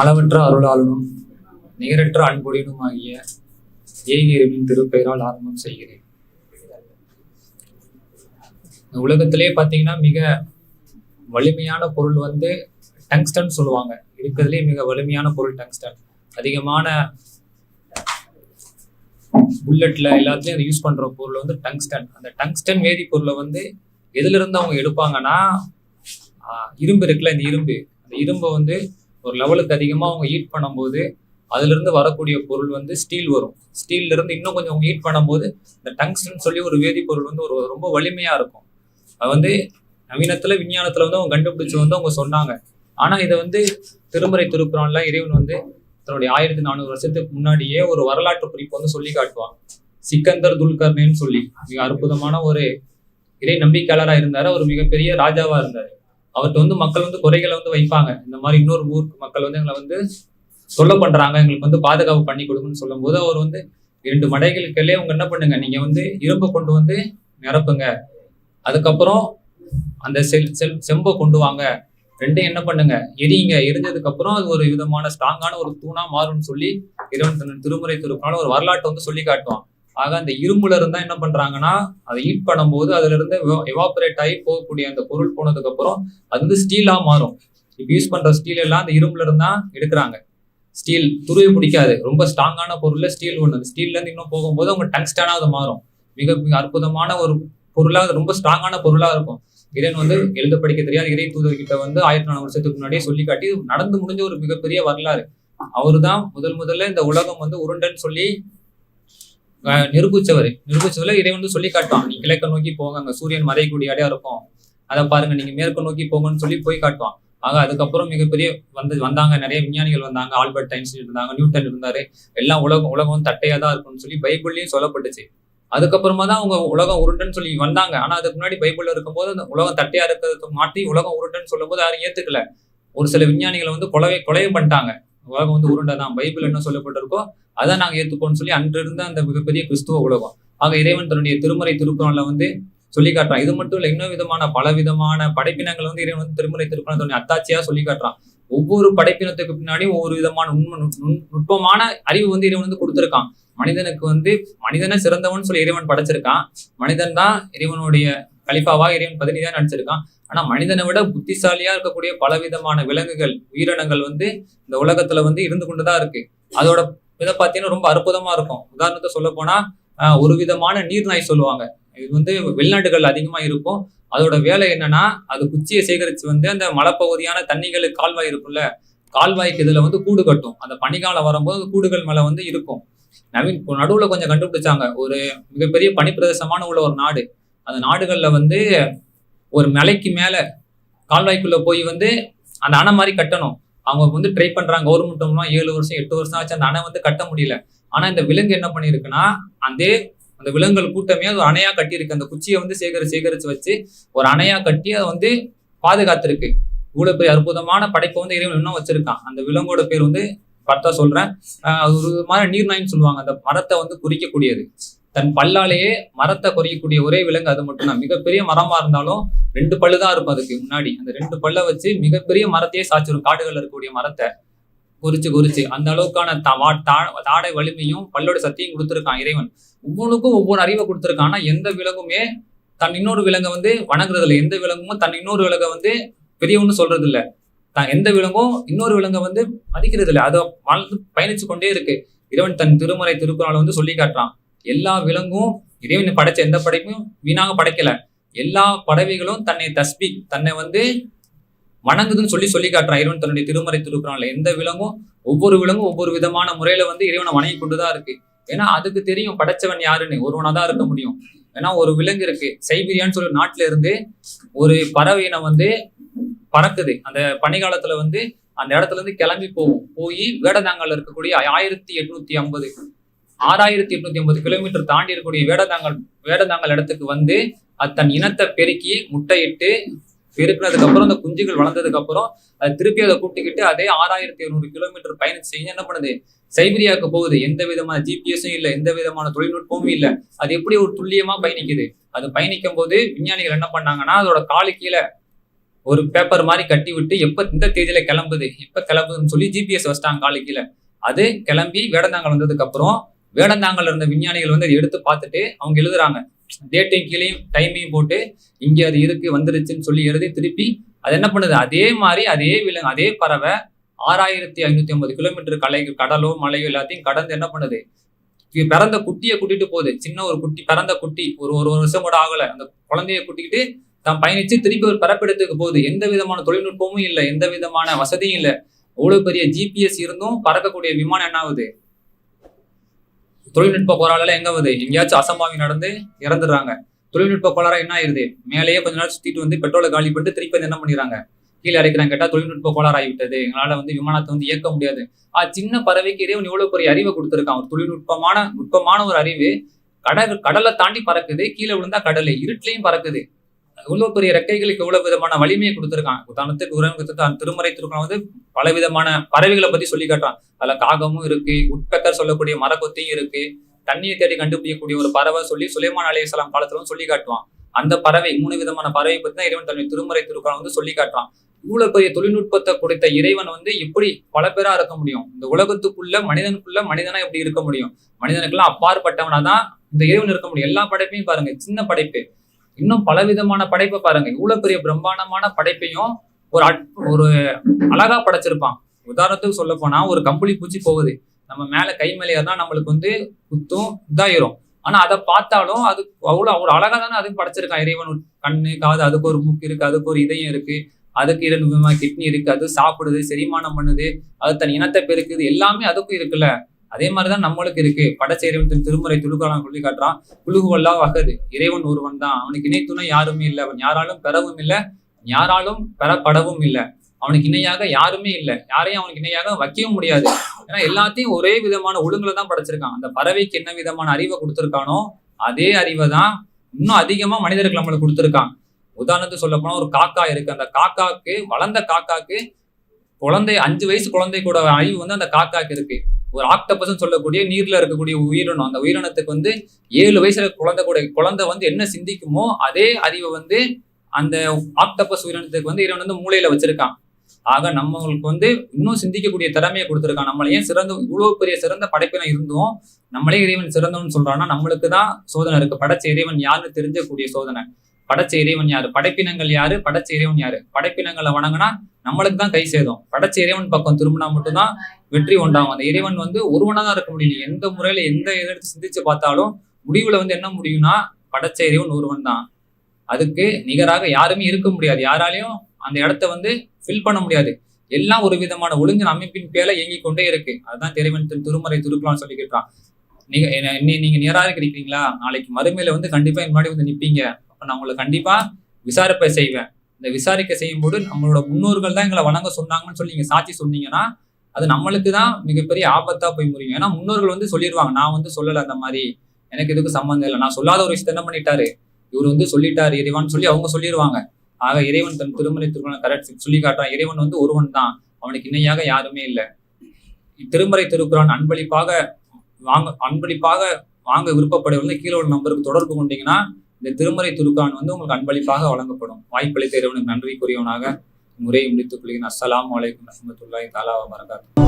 அளவற்ற அருளாளனும் நிகரற்ற அன்புடையனும் ஆகிய ஏகியரின் திருப்பெயரால் ஆரம்பம் செய்கிறேன். இந்த உலகத்திலே பார்த்தீங்கன்னா மிக வலிமையான பொருள் வந்து டங்ஸ்டன் சொல்லுவாங்க. இருக்கிறதுலே மிக வலிமையான பொருள் டங்ஸ்டன். அதிகமான புல்லட்ல எல்லாத்துலயும் அதை யூஸ் பண்ற பொருள் வந்து டங்ஸ்டன். அந்த டங்ஸ்டன் வேதிப்பொருளை வந்து எதுல இருந்து அவங்க எடுப்பாங்கன்னா இரும்பு இருக்குல்ல இந்த இரும்பு. அந்த இரும்பை வந்து ஒரு லெவலுக்கு அதிகமாக அவங்க ஹீட் பண்ணும்போது அதுலேருந்து வரக்கூடிய பொருள் வந்து ஸ்டீல் வரும். ஸ்டீல்லேருந்து இன்னும் கொஞ்சம் ஹீட் பண்ணும்போது இந்த டங்ஸ்டன் சொல்லி ஒரு வேதிப்பொருள் வந்து ஒரு ரொம்ப வலிமையாக இருக்கும். அது வந்து நவீனத்தில் விஞ்ஞானத்தில் வந்து அவங்க கண்டுபிடிச்சு வந்து அவங்க சொன்னாங்க. ஆனால் இதை வந்து திருமறை திருக்குறான்ல இறைவன் வந்து தன்னுடைய ஆயிரத்தி நானூறு வருஷத்துக்கு முன்னாடியே ஒரு வரலாற்று குறிப்பு வந்து சொல்லி காட்டுவான் சிக்கந்தர் துல்கர்னேன்னு சொல்லி. மிக அற்புதமான ஒரு இறை நம்பிக்கையாளராக இருந்தார். அவர் மிகப்பெரிய ராஜாவாக இருந்தார். அவர்கிட்ட வந்து மக்கள் வந்து குறைகளை வந்து வைப்பாங்க. இந்த மாதிரி இன்னொரு ஊருக்கு மக்கள் வந்து எங்களை வந்து சொல்ல பண்றாங்க. எங்களுக்கு வந்து பாதுகாப்பு பண்ணி கொடுங்கன்னு சொல்லும்போது அவர் வந்து இரண்டு மடைகளுக்கெல்லாம் அவங்க என்ன பண்ணுங்க? நீங்க வந்து இரும்பை கொண்டு வந்து நிரப்புங்க. அதுக்கப்புறம் அந்த செல் செல் செம்பை கொண்டு வாங்க. ரெண்டும் என்ன பண்ணுங்க? எரியுங்க. எரிஞ்சதுக்கு அப்புறம் அது ஒரு விதமான ஸ்ட்ராங்கான ஒரு தூணா மாறும்னு சொல்லி இறைவன் தன் திருமுறை திருப்பான ஒரு வரலாற்றை வந்து சொல்லி காட்டுவான். ஆக அந்த இரும்புல இருந்தா என்ன பண்றாங்கன்னா அதை ஹீட் பண்ணும்போது அதுல இருந்து எவாபரேட் ஆகி போகக்கூடிய அந்த பொருள் போனதுக்கு அப்புறம் அது வந்து ஸ்டீலா மாறும். இப்போ யூஸ் பண்ற ஸ்டீல் எல்லாம் அந்த இரும்புல இருந்தா எடுக்கிறாங்க. ஸ்டீல் துருவி பிடிக்காது. ரொம்ப ஸ்ட்ராங்கான பொருள்ல ஸ்டீல் ஒன்று அந்த ஸ்டீல்ல இருந்து இன்னும் போகும்போது அவங்க டங்ஸ்டானா அது மாறும். மிக மிக அற்புதமான ஒரு பொருளா அது ரொம்ப ஸ்ட்ராங்கான பொருளா இருக்கும். இறைன் வந்து எழுத படிக்க தெரியாத இறை தூதர்கிட்ட வந்து ஆயிரத்தி நானூறு வருஷத்துக்கு முன்னாடியே சொல்லி காட்டி நடந்து முடிஞ்ச ஒரு மிகப்பெரிய வரலாறு. அவர்தான் முதல் முதல்ல இந்த உலகம் வந்து உருண்டைன்னு சொல்லி நிரூபிச்சவர் நிரூபிச்சவர்ல இறைவன் வந்து சொல்லி காட்டுவான். நீ கிழக்க நோக்கி போங்க அங்க சூரியன் மறையக்கூடிய அடையா இருக்கும். அதை பாருங்க நீங்க மேற்கு நோக்கி போங்கன்னு சொல்லி போய் காட்டுவான். ஆக அதுக்கப்புறம் மிகப்பெரிய வந்து வந்தாங்க நிறைய விஞ்ஞானிகள் வந்தாங்க. ஆல்பர்ட் ஐன்ஸ்டீன் இருந்தாங்க நியூட்டன் இருந்தாரு. எல்லாம் உலகம் உலகம் வந்து தட்டையா தான் இருக்கும்னு சொல்லி பைபிள்லயும் சொல்லப்பட்டுச்சு. அதுக்கப்புறமா தான் அவங்க உலகம் உருண்டைன்னு சொல்லி வந்தாங்க. ஆனா அதுக்கு முன்னாடி பைபிள்ல இருக்கும்போது அந்த உலகம் தட்டையா இருக்கிறதுக்கு மாற்றி உலகம் உருண்டைன்னு சொல்லும்போது யாரும் ஏத்துக்கல. ஒரு சில விஞ்ஞானிகளை வந்து கொலவை கொலையும் பண்ணிட்டாங்க. உலகம் வந்து உருண்டை தான் பைபிள் என்ன சொல்லப்பட்டிருக்கோ அதை நாங்க ஏத்துப்போம்னு சொல்லி அன்று இருந்த அந்த மிகப்பெரிய கிறிஸ்துவ உலகம். ஆக இறைவன் தன்னுடைய திருமறை திருக்குறள்ல வந்து சொல்லி காட்டுறான். இது மட்டும் இல்ல இன்னும் விதமான பல விதமான படைப்பினங்கள் வந்து இறைவன் வந்து திருமறை திருக்குறள் தன்னுடைய அத்தாட்சியா சொல்லி காட்டுறான். ஒவ்வொரு படைப்பினத்துக்கு பின்னாடி ஒவ்வொரு விதமான உண்மை நுட்பமான அறிவு வந்து இறைவன் வந்து கொடுத்திருக்கான். மனிதனுக்கு வந்து மனிதனை சிறந்தவன் சொல்லி இறைவன் படைச்சிருக்கான். மனிதன் தான் இறைவனுடைய கலிஃபாவா இறைவன் பதினிதான் நினைச்சிருக்கான் நடிச்சிருக்கான். ஆனா மனிதனை விட புத்திசாலியா இருக்கக்கூடிய பலவிதமான விலங்குகள் உயிரினங்கள் வந்து இந்த உலகத்துல வந்து இருந்து கொண்டுதான் இருக்கு. அதோட இதை பார்த்தீங்கன்னா ரொம்ப அற்புதமாக இருக்கும். உதாரணத்தை சொல்ல போனால் ஒரு விதமான நீர்நாய் சொல்லுவாங்க. இது வந்து வெளிநாடுகள் அதிகமாக இருக்கும். அதோட வேலை என்னன்னா அது குச்சியை சேகரித்து வந்து அந்த மலைப்பகுதியான தண்ணிகளுக்கு கால்வாய் இருக்கும்ல கால்வாய்க்கு இதில் வந்து கூடு கட்டும். அந்த பனிக்காலம் வரும்போது கூடுகள் மேலே வந்து இருக்கும். நவீன் இப்போ கொஞ்சம் கண்டுபிடிச்சாங்க. ஒரு மிகப்பெரிய பனிப்பிரதேசமான உள்ள ஒரு நாடு. அந்த நாடுகளில் வந்து ஒரு மலைக்கு மேலே கால்வாய்க்குள்ளே போய் வந்து அந்த அணை மாதிரி கட்டணும். அவங்க வந்து ட்ரை பண்றாங்க. கவர்மெண்ட் ஏழு வருஷம் எட்டு வருஷம் ஆச்சு. அந்த அணை வந்து கட்ட முடியல. ஆனா இந்த விலங்கு என்ன பண்ணிருக்குன்னா அந்த அந்த விலங்குகள் கூட்டமே அது ஒரு அணையா கட்டியிருக்கு. அந்த குச்சியை வந்து சேகரி சேகரிச்சு வச்சு ஒரு அணையா கட்டி அதை வந்து பாதுகாத்திருக்கு. இவ்வளவு பெரிய அற்புதமான படைப்பை வந்து இறைவன் இன்னும் வச்சிருக்கான். அந்த விலங்கோட பேர் வந்து பார்த்தா சொல்றேன். ஒரு மாதிரி நீர்நாயின்னு சொல்லுவாங்க. அந்த மரத்தை வந்து குறிக்கக்கூடியது தன் பல்லாலேயே மரத்தை கொறியக்கூடிய ஒரே விலங்கு அது மட்டும்தான். மிகப்பெரிய மரமா இருந்தாலும் ரெண்டு பல்லு தான் இருக்கும் அதுக்கு முன்னாடி. அந்த ரெண்டு பல்ல வச்சு மிகப்பெரிய மரத்தையே சாச்சிரும் காடுகளில் இருக்கக்கூடிய மரத்தை குறிச்சு குறிச்சு அந்த அளவுக்கான தா- தா- தாடை வலிமையும் பல்லோட சக்தியும் கொடுத்துருக்கான் இறைவன். ஒவ்வொன்றுக்கும் ஒவ்வொரு அறிவை கொடுத்துருக்கான். ஆனா எந்த விலங்குமே தன் இன்னொரு விலங்கை வந்து வணங்குறது இல்லை எந்த விலங்குமே தன் இன்னொரு விலங்கை வந்து பெரியவன்னு சொல்றது இல்ல தான் எந்த விலங்கும் இன்னொரு விலங்கை வந்து மதிக்கிறது இல்லை அதை வாழ்ந்து பயணிச்சு கொண்டே இருக்கு. இறைவன் தன் திருமறை திருக்குறளை வந்து சொல்லி காட்டுறான். எல்லா விலங்கும் இறைவன் படைச்ச எந்த படைப்பும் வீணாக படைக்கல. எல்லா பறவைகளும் தன்னை தஸ்பி தன்னை வந்து வணங்குதுன்னு சொல்லி சொல்லி காட்டுறான். இறைவன் தன்னுடைய திருமறை திருக்குறான்ல எந்த விலங்கும் ஒவ்வொரு விலங்கும் ஒவ்வொரு விதமான முறையில வந்து இறைவனை வணங்கி கொண்டுதான் இருக்கு. ஏன்னா அதுக்கு தெரியும் படைச்சவன் யாருன்னு. ஒருவனா தான் இருக்க முடியும். ஏன்னா ஒரு விலங்கு இருக்கு. சைபீரியான்னு சொல்லி நாட்டுல இருந்து ஒரு பறவையினை வந்து பறக்குது. அந்த பனிகாலத்துல வந்து அந்த இடத்துல இருந்து கிளம்பி போகும். போய் வேடதாங்கல்ல இருக்கக்கூடிய ஆயிரத்தி எட்நூத்தி ஐம்பது ஆறாயிரத்தி எட்நூத்தி ஐம்பது கிலோமீட்டர் தாண்டி இருக்கக்கூடிய வேடதாங்கல் வேடந்தாங்கல் இடத்துக்கு வந்து அது தன் இனத்தை பெருக்கி முட்டையிட்டு பெருக்கினதுக்கு அப்புறம் அந்த குஞ்சுகள் வளர்ந்ததுக்கு அப்புறம் அது திருப்பி அதை கூட்டிக்கிட்டு அதே ஆறாயிரத்தி இருநூறு கிலோமீட்டர் பயணம் செய்ய என்ன பண்ணுது? சைபீரியாவுக்கு போகுது. எந்த விதமான ஜிபிஎஸும் இல்லை எந்த விதமான தொழில்நுட்பமும் இல்லை. அது எப்படி ஒரு துல்லியமா பயணிக்குது? அது பயணிக்கும் போது விஞ்ஞானிகள் என்ன பண்ணாங்கன்னா அதோட காலு கீழே ஒரு பேப்பர் மாதிரி கட்டி விட்டு எப்ப இந்த தேதியில கிளம்புது? எப்ப கிளம்புதுன்னு சொல்லி ஜிபிஎஸ் வச்சிட்டாங்க காலு கீழே. அது கிளம்பி வேடந்தாங்கல் வந்ததுக்கு அப்புறம் வேடந்தாங்கல் இருந்த விஞ்ஞானிகள் வந்து அதை எடுத்து பார்த்துட்டு அவங்க எழுதுறாங்க. டேட்டையும் கீழையும் டைமையும் போட்டு இங்க அது இருக்கு வந்துருச்சுன்னு சொல்லி எழுதி திருப்பி அது என்ன பண்ணுது? அதே மாதிரி அதே விலங்கு அதே பறவை ஆறாயிரத்தி ஐநூத்தி ஐம்பது கிலோமீட்டர் கலை கடலோ மலையோ எல்லாத்தையும் கடந்து என்ன பண்ணுது? பிறந்த குட்டியை கூட்டிட்டு போகுது. சின்ன ஒரு குட்டி பிறந்த குட்டி. ஒரு ஒரு வருஷம் கூட ஆகல. அந்த குழந்தைய கூட்டிக்கிட்டு தான் பயணிச்சு திருப்பி ஒரு பிறப்பிடத்துக்கு போகுது. எந்த விதமான தொழில்நுட்பமும் இல்லை. எந்த விதமான வசதியும் இல்லை. அவ்வளவு பெரிய ஜிபிஎஸ் இருந்தும் பறக்கக்கூடிய விமானம் என்ன ஆகுது? தொழில்நுட்ப கோளாறுல எங்க வருது? எங்கேயாச்சும் அசம்பாவி நடந்து இறந்துடுறாங்க. தொழில்நுட்ப கோளாறா என்ன ஆயிருது? மேலேயே கொஞ்ச நாள் சுத்திட்டு வந்து பெட்ரோலை காலி பண்ணிட்டு திருப்பி வந்து என்ன பண்ணிடுறாங்க? கீழே இறக்கிறாங்க. கேட்டா தொழில்நுட்ப கோளாறு ஆகிவிட்டது எங்களால வந்து விமானத்தை வந்து இயக்க முடியாது. ஆ சின்ன பறவைக்கு இறைவன் இவ்வளவு பெரிய அறிவை கொடுத்துருக்கான். ஒரு தொழில்நுட்பமான நுட்பமான ஒரு அறிவு கடல் கடலை தாண்டி பறக்குது. கீழே விழுந்தா கடலை இருட்டிலையும் பறக்குது. இவ்வளவு பெரிய ரெக்கைகளுக்கு இவ்வளவு விதமான வலிமையை கொடுத்துருக்கான் உதாரணத்துக்கு உரங்கத்துக்கு அந்த திருமறை திருக்குறள் வந்து பல விதமான பறவைகளை பத்தி சொல்லி காட்டுறான் அதுல காகமும் இருக்கு உட்பெக்கர் சொல்லக்கூடிய மரக்கொத்தியும் இருக்கு. தண்ணியை தேடி கண்டுபிடிக்கக்கூடிய ஒரு பறவை சொல்லி சுலைமான் அலையாம் காலத்திலும் சொல்லி காட்டுவான். அந்த பறவை மூணு விதமான பறவை பத்தி தான் இறைவன் தன்னுடைய திருமறை திருக்குறள் வந்து சொல்லி காட்டுறான். இவ்வளவு பெரிய தொழில்நுட்பத்தை கொடுத்த இறைவன் வந்து எப்படி பல பேரா இருக்க முடியும்? இந்த உலகத்துக்குள்ள மனிதனுக்குள்ள மனிதனா எப்படி இருக்க முடியும்? மனிதனுக்கெல்லாம் அப்பாற்பட்டவனா தான் இந்த இறைவன் இருக்க முடியும். எல்லா படைப்பையும் பாருங்க சின்ன படைப்பு. இன்னும் பலவிதமான படைப்பை பாருங்க. இவ்வளவு பெரிய பிரம்மாண்டமான படைப்பையும் ஒரு அட்- ஒரு அழகா படைச்சிருப்பான். உதாரணத்துக்கு சொல்ல போனா ஒரு கம்பளி பூச்சி போகுது. நம்ம மேல கை மேலே ஏறினா நம்மளுக்கு வந்து குத்தும் இதாயிரும். ஆனா அதை பார்த்தாலும் அது அவ்வளவு அவ்வளவு அழகா தானே அதுவும் படைச்சிருக்கான். இறைவன் கண்ணு காது அதுக்கு ஒரு மூக்கு இருக்கு அதுக்கு ஒரு இதயம் இருக்கு. அதுக்கு இரண்டு விதமா கிட்னி இருக்கு அது சாப்பிடுது செரிமானம் பண்ணுது அது தன் இனத்தை பெருக்குது எல்லாமே அதுக்கும் இருக்குல்ல. அதே மாதிரிதான் நம்மளுக்கு இருக்கு. படச்சேரவன் திருமுறை துடுக்கலாம் சொல்லி காட்டுறான். குழுகுவல்லா வகது. இறைவன் ஒருவன் தான். அவனுக்கு இணை துணை யாருமே இல்லை. அவன் யாராலும் பெறவும் இல்லை. யாராலும் பெறப்படவும் இல்லை. அவனுக்கு இணையாக யாருமே இல்லை. யாரையும் அவனுக்கு இணையாக வைக்கவும் முடியாது. ஏன்னா எல்லாத்தையும் ஒரே விதமான ஒழுங்குல தான் படைச்சிருக்கான். அந்த பறவைக்கு என்ன விதமான அறிவை கொடுத்துருக்கானோ அதே அறிவை தான் இன்னும் அதிகமா மனிதர்கள் நம்மளுக்கு கொடுத்துருக்கான் உதாரணத்துக்கு சொல்ல போனா ஒரு காக்கா இருக்கு. அந்த காக்காக்கு வளர்ந்த காக்காக்கு குழந்தை அஞ்சு வயசு குழந்தை கூட அறிவு வந்து அந்த காக்காக்கு இருக்கு. ஒரு ஆக்டபஸ்ன்னு சொல்லக்கூடிய நீர்ல இருக்கக்கூடிய உயிரினம். அந்த உயிரினத்துக்கு வந்து ஏழு வயசுல குழந்தை கூட குழந்தை வந்து என்ன சிந்திக்குமோ அதே அறிவை வந்து அந்த ஆக்டபஸ் உயிரினத்துக்கு வந்து இறைவன் வந்து மூளையில வச்சிருக்கான். ஆக நம்மளுக்கு வந்து இன்னும் சிந்திக்கக்கூடிய திறமையை கொடுத்துருக்கான். நம்மள ஏன் சிறந்த இவ்வளவு பெரிய சிறந்த படைப்பினம் இருந்தும்? நம்மளே இறைவன் சிறந்தவன் சொல்றான்னா நம்மளுக்கு தான் சோதனை இருக்கு. படைச்ச இறைவன் யாருன்னு தெரிஞ்சக்கூடிய சோதனை. படைச்ச இறைவன் யாரு? படைப்பினங்கள் யாரு? படைச்ச இறைவன் யாரு? படைப்பினங்களை வணங்கினா நம்மளுக்கு தான் கை சேதம் படைச்ச இறைவன் பக்கம் திரும்பினா மட்டும்தான் வெற்றி உண்டாகும். அந்த இறைவன் வந்து ஒருவனா தான் இருக்க முடியும் எந்த முறையில எந்த எடுத்து சிந்திச்சு பார்த்தாலும் முடிவுல வந்து என்ன முடியும்னா படைச்ச இறைவன் ஒருவன் தான். அதுக்கு நிகராக யாருமே இருக்க முடியாது. யாராலையும் அந்த இடத்த வந்து ஃபில் பண்ண முடியாது. எல்லாம் ஒரு விதமான ஒழுங்கின் அமைப்பின் பேல இயங்கிக் கொண்டே இருக்கு. அதுதான் இறைவன் திரு- திருமறை திருக்குறான்னு சொல்லிக்கிட்டான் நீங்க நீங்க நேராக இருக்கிறீங்களா நாளைக்கு மறுமையில வந்து கண்டிப்பா என் முன்னாடி வந்து நிப்பீங்க. அப்ப நான் உங்களை கண்டிப்பா விசாரிப்பை செய்வேன். இந்த விசாரிக்க செய்யும்போது நம்மளோட முன்னோர்கள் தான் எங்களை வணங்க சொன்னாங்கன்னு சொல்லி நீங்கள் சாட்சி சொன்னீங்கன்னா அது நம்மளுக்கு தான் மிகப்பெரிய ஆபத்தா போய் முடியும். ஏன்னா முன்னோர்கள் வந்து சொல்லிடுவாங்க நான் வந்து சொல்லலை அந்த மாதிரி. எனக்கு இதுக்கு சம்மந்தம் இல்லை. நான் சொல்லாத ஒரு விஷயத்த என்ன பண்ணிட்டாரு? இவர் வந்து சொல்லிட்டாரு இறைவான்னு சொல்லி அவங்க சொல்லிடுவாங்க ஆக இறைவன் தன் திருமலை திருமணம் கரெக்ட் சொல்லி காட்டுறான். இறைவன் வந்து ஒருவன் தான். அவனுக்கு இணையாக யாருமே இல்லை. திருமறை திருக்குறான் அன்பளிப்பாக வாங்க அன்பளிப்பாக வாங்க விருப்பப்படுவது கீழே உள்ள நம்பருக்கு தொடர்பு கொண்டீங்கன்னா இந்த திருமறை துருக்கான் வந்து உங்களுக்கு அன்பளிப்பாக வழங்கப்படும். வாய்ப்பளித்த இறைவனுக்கு நன்றி கூறியவனாக முறையை முடித்துக் கொள்கிறேன். அஸ்லாம் வலைக்கம் ரஹமத்துல்லாய் தாலா வரகாத்து